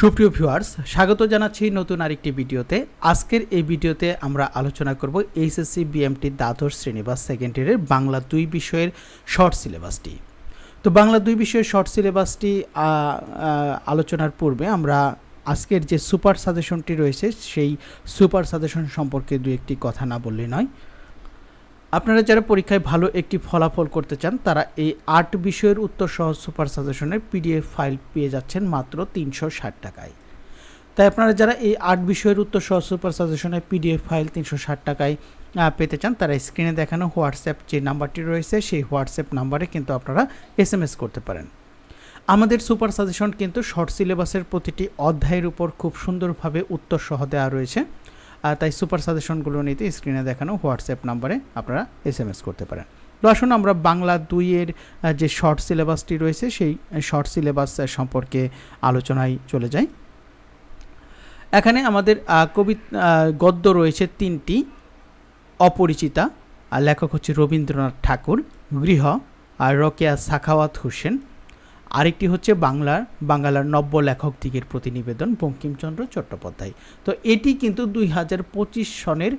সুপ্রিয় ভিউয়ার্স, স্বাগত জানাচ্ছি নতুন আরেকটি ভিডিওতে। আজকের এই ভিডিওতে আমরা আলোচনা করব এইচএসসি বিএমটি দ্বাদশ শ্রেণি বা সেকেন্ড ইয়ারের বাংলা দুই বিষয়ের শর্ট সিলেবাসটি তো বাংলা দুই বিষয়ের শর্ট সিলেবাসটি আলোচনার পূর্বে আমরা আজকের যে সুপার সাজেশনটি রয়েছে, সেই সুপার সাজেশন সম্পর্কে দু একটি কথা না বললে নয়। আপনারা যারা পরীক্ষায় ভালো একটি ফলাফল করতে চান, তারা এই আট বিষয়ের উত্তর সহ সুপার সাজেশনের পিডিএফ ফাইল পেয়ে যাচ্ছেন মাত্র তিনশো ষাট টাকায়। তাই আপনারা যারা এই আট বিষয়ের উত্তর সহ সুপার সাজেশনের পিডিএফ ফাইল তিনশো ষাট টাকায় পেতে চান, তারা স্ক্রিনে দেখানো হোয়াটসঅ্যাপ যে নাম্বারটি রয়েছে, সেই হোয়াটসঅ্যাপ নাম্বারে কিন্তু আপনারা এস এম এস করতে পারেন। আমাদের সুপার সাজেশন কিন্তু শর্ট সিলেবাসের প্রতিটি অধ্যায়ের উপর খুব সুন্দরভাবে উত্তর সহ দেওয়া রয়েছে। তাই সুপার সাজেশনগুলো নিতে স্ক্রিনে দেখানো হোয়াটসঅ্যাপ নাম্বারে আপনারা এস এম এস করতে পারেন। তো আসুন আমরা বাংলা দুইয়ের যে শর্ট সিলেবাসটি রয়েছে সেই শর্ট সিলেবাস সম্পর্কে আলোচনায় চলে যাই। এখানে আমাদের কবি গদ্য রয়েছে তিনটি। অপরিচিতা লেখক হচ্ছে রবীন্দ্রনাথ ঠাকুর, গৃহ, আর রকেয়া সাখাওয়াত হোসেন। আরেকটি হচ্ছে বাংলার বাংলার নব্য লেখক দিকের প্রতিনিবেদন বঙ্কিমচন্দ্র চট্টোপাধ্যায়। তো এটি কিন্তু দুই হাজার পঁচিশ সনের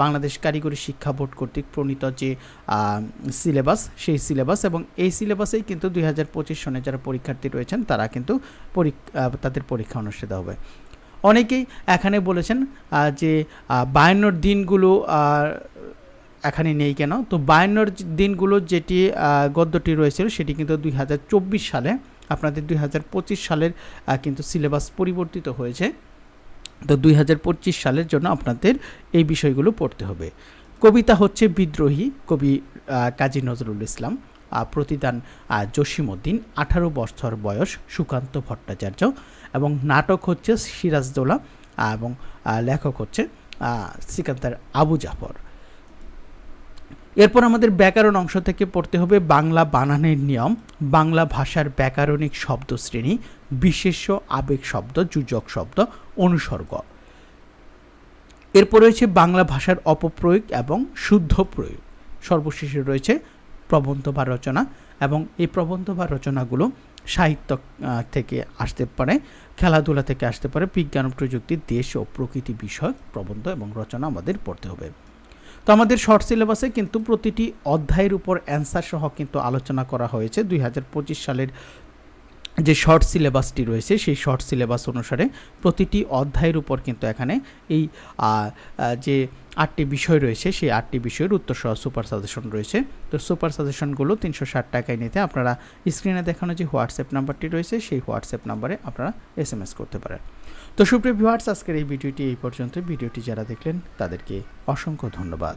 বাংলাদেশ কারিগরি শিক্ষা বোর্ড কর্তৃক প্রণীত যে সিলেবাস, সেই সিলেবাস এবং এই সিলেবাসেই কিন্তু দুই হাজার পঁচিশ সনে যারা পরীক্ষার্থী রয়েছেন তারা কিন্তু পরীক্ষা তাদের পরীক্ষা অনুষ্ঠিত হবে। অনেকেই এখানে বলেছেন যে বায়ান্নর দিনগুলো এখানে নেই কেন? তো বায়ান্নর দিনগুলো যেটি গদ্যটি রয়েছিল সেটি কিন্তু দুই হাজার চব্বিশ সালে আপনাদের দুই হাজার পঁচিশ সালের কিন্তু সিলেবাস পরিবর্তিত হয়েছে। তো দুই হাজার পঁচিশ সালের জন্য আপনাদের এই বিষয়গুলো পড়তে হবে। কবিতা হচ্ছে বিদ্রোহী কবি কাজী নজরুল ইসলাম। প্রতিদান আহ, জসিমউদ্দিন আঠারো বছর বয়স সুকান্ত ভট্টাচার্য এবং নাটক হচ্ছে সিরাজদৌলা এবং লেখক হচ্ছে সিকান্দার আবু জাফর। এরপর আমাদের ব্যাকরণ অংশ থেকে পড়তে হবে বাংলা বানানের নিয়ম, বাংলা ভাষার ব্যাকরণিক শব্দ শ্রেণি বিশেষ্য, আবেগ শব্দ, যুজক শব্দ, অনুসর্গ। এরপর রয়েছে বাংলা ভাষার অপপ্রয়োগ এবং শুদ্ধ প্রয়োগ। সর্বশেষে রয়েছে প্রবন্ধ বা রচনা এবং এই প্রবন্ধ বা রচনাগুলো সাহিত্য থেকে আসতে পারে, খেলাধুলা থেকে আসতে পারে, বিজ্ঞান প্রযুক্তি, দেশ ও প্রকৃতি বিষয়ক প্রবন্ধ এবং রচনা আমাদের পড়তে হবে। তো আমাদের শর্ট সিলেবাসে কিন্তু প্রতিটি অধ্যায়ের উপর অ্যান্সার সহ কিন্তু আলোচনা করা হয়েছে দুই হাজার পঁচিশ সালের যে শর্ট সিলেবাসটি রয়েছে, সেই শর্ট সিলেবাস অনুসারে প্রতিটি অধ্যায়ের উপর কিন্তু এখানে এই যে আটটি বিষয় রয়েছে, সেই আটটি বিষয়ের উত্তর সহ সুপার সাজেশন রয়েছে। তো সুপার সাজেশনগুলো তিনশো ষাট টাকায় নিতে আপনারা স্ক্রিনে দেখানো যে হোয়াটসঅ্যাপ নাম্বারটি রয়েছে, সেই হোয়াটসঅ্যাপ নাম্বারে আপনারা এস এম এস করতে পারেন। তো সুপ্রিয় ভিউয়ার্স আজকের এই ভিডিওটি এই পর্যন্ত ভিডিওটি যারা দেখলেন, তাদেরকে অসংখ্য ধন্যবাদ।